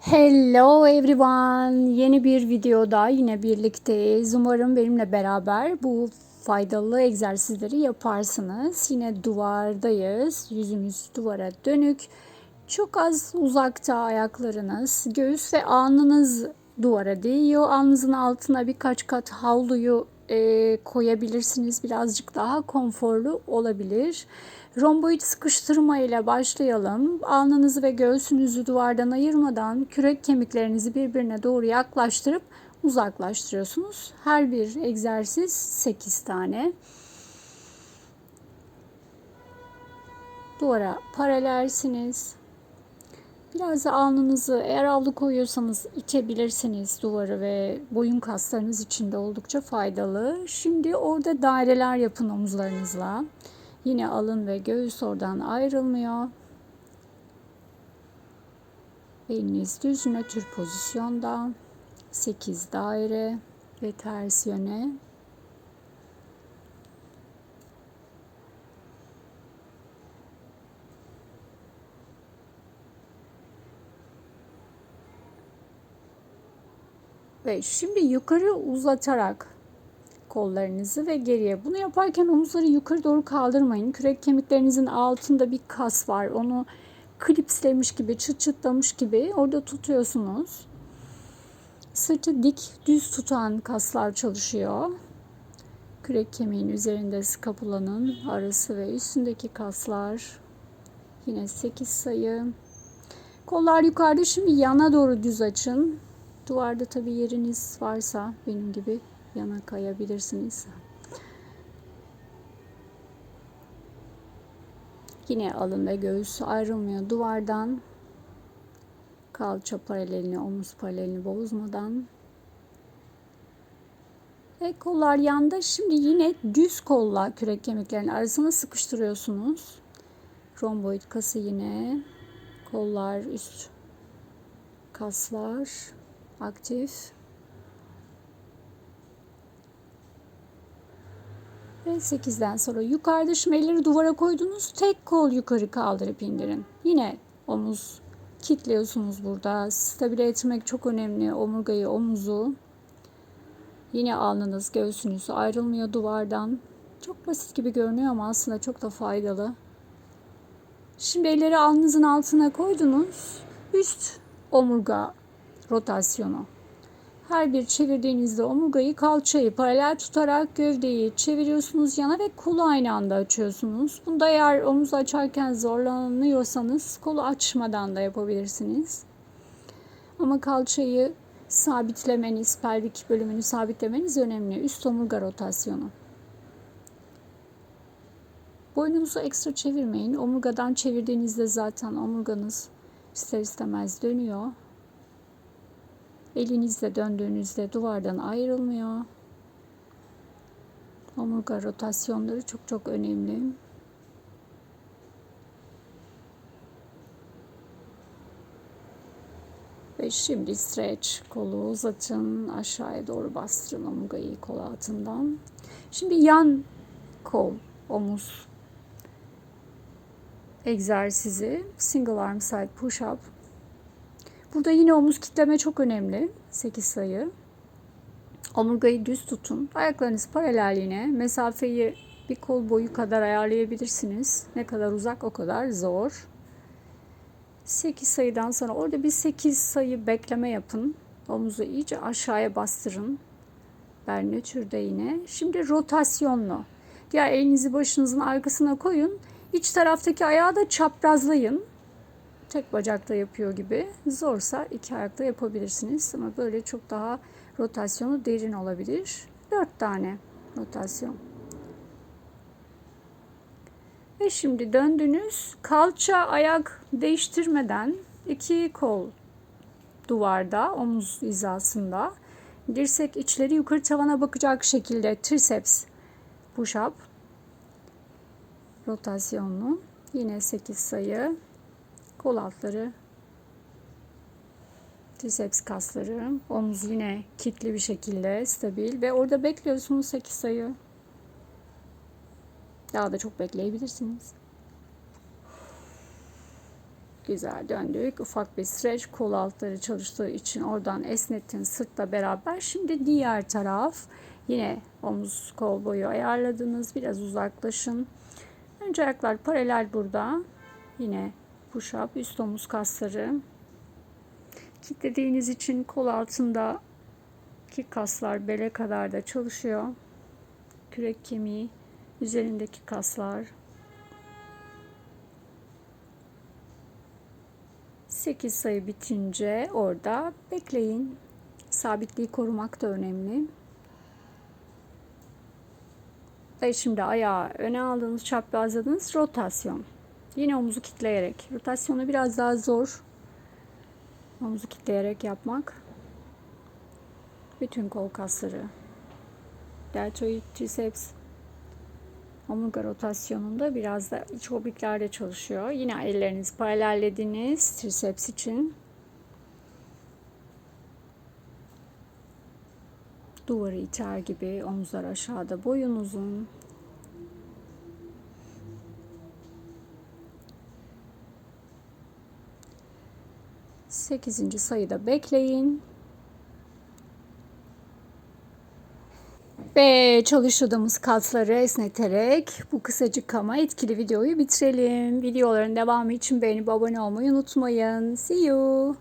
Hello everyone. Yeni bir videoda yine birlikteyiz. Umarım benimle beraber bu faydalı egzersizleri yaparsınız. Yine duvardayız. Yüzümüz duvara dönük. Çok az uzakta ayaklarınız. Göğüs ve alnınız duvara değiyor. Alnınızın altına birkaç kat havluyu e, koyabilirsiniz. Birazcık daha konforlu olabilir. Romboid sıkıştırma ile başlayalım. Alnınızı ve göğsünüzü duvardan ayırmadan kürek kemiklerinizi birbirine doğru yaklaştırıp uzaklaştırıyorsunuz. Her bir egzersiz 8 tane. Duvara paralelsiniz. Biraz da alnınızı eğer avlu koyuyorsanız itebilirsiniz duvarı ve boyun kaslarınız için de oldukça faydalı. Şimdi orada daireler yapın omuzlarınızla. Yine alın ve göğüs oradan ayrılmıyor. Beliniz düz nötr pozisyonda. 8 daire ve ters yöne. Ve şimdi yukarı uzatarak kollarınızı ve geriye. Bunu yaparken omuzları yukarı doğru kaldırmayın. Kürek kemiklerinizin altında bir kas var. Onu klipslemiş gibi, çıt çıtlamış gibi orada tutuyorsunuz. Sırtı dik, düz tutan kaslar çalışıyor. Kürek kemiğin üzerinde skapulanın arası ve üstündeki kaslar. Yine 8 sayı. Kollar yukarıda. Şimdi yana doğru düz açın. Duvarda tabii yeriniz varsa benim gibi yana kayabilirsiniz. Yine alın ve göğüs ayrılmıyor duvardan. Kalça paralelini, omuz paralelini bozmadan. Ve kollar yanda. Şimdi yine düz kolla kürek kemiklerinin arasına sıkıştırıyorsunuz. Romboid kası yine. Kollar üst kaslar aktif. Ve 8'den sonra yukarıda şimdi elleri duvara koydunuz. Tek kol yukarı kaldırıp indirin. Yine omuz kitliyorsunuz burada. Stabile etmek çok önemli. Omurgayı, omuzu. Yine alnınız, göğsünüz ayrılmıyor duvardan. Çok basit gibi görünüyor ama aslında çok da faydalı. Şimdi elleri alnınızın altına koydunuz. Üst omurga rotasyonu. Her bir çevirdiğinizde omurgayı kalçayı paralel tutarak gövdeyi çeviriyorsunuz yana ve kolu aynı anda açıyorsunuz. Bunda eğer omuz açarken zorlanıyorsanız kolu açmadan da yapabilirsiniz. Ama kalçayı sabitlemeniz, pelvik bölümünü sabitlemeniz önemli. Üst omurga rotasyonu. Boynunuzu ekstra çevirmeyin. Omurgadan çevirdiğinizde zaten omurganız ister istemez dönüyor. Elinizle döndüğünüzde duvardan ayrılmıyor. Omurga rotasyonları çok çok önemli. Ve şimdi stretch kolu uzatın. Aşağıya doğru bastırın omurgayı kol altından. Şimdi yan kol, omuz egzersizi. Single arm side push up. Burada yine omuz kitleme çok önemli. 8 sayı. Omurgayı düz tutun. Ayaklarınız paralel yine. Mesafeyi bir kol boyu kadar ayarlayabilirsiniz. Ne kadar uzak o kadar zor. 8 sayıdan sonra orada bir 8 sayı bekleme yapın. Omuzu iyice aşağıya bastırın. Bernötürde yine. Şimdi rotasyonlu. Diğer elinizi başınızın arkasına koyun. İç taraftaki ayağı da çaprazlayın tek bacakta yapıyor gibi. Zorsa iki ayakta yapabilirsiniz ama böyle çok daha rotasyonu derin olabilir. Dört tane rotasyon. Ve şimdi döndünüz. Kalça ayak değiştirmeden iki kol duvarda, omuz hizasında. Dirsek içleri yukarı tavana bakacak şekilde triceps push up rotasyonlu. Yine 8 sayı kol altları, triceps kasları, omuz yine kitli bir şekilde stabil ve orada bekliyorsunuz 8 sayı. Daha da çok bekleyebilirsiniz. Güzel döndük. Ufak bir streç kol altları çalıştığı için oradan esnettin sırtla beraber. Şimdi diğer taraf yine omuz kol boyu ayarladınız. Biraz uzaklaşın. Önce ayaklar paralel burada. Yine push up üst omuz kasları. Kitlediğiniz için kol altında ki kaslar bele kadar da çalışıyor. Kürek kemiği üzerindeki kaslar 8 sayı bitince orada bekleyin. Sabitliği korumak da önemli. Ve şimdi ayağı öne aldınız, çaprazladınız. Rotasyon. Yine omuzu kitleyerek. Rotasyonu biraz daha zor. Omuzu kitleyerek yapmak. Bütün kol kasları. Deltoid, triceps, omurga rotasyonunda biraz da iç obliklerde çalışıyor. Yine ellerinizi paralellediniz triceps için. Duvarı iter gibi omuzlar aşağıda boyun uzun. Sekizinci sayıda bekleyin. Ve çalıştırdığımız kasları esneterek bu kısacık ama etkili videoyu bitirelim. Videoların devamı için beğenip abone olmayı unutmayın. See you.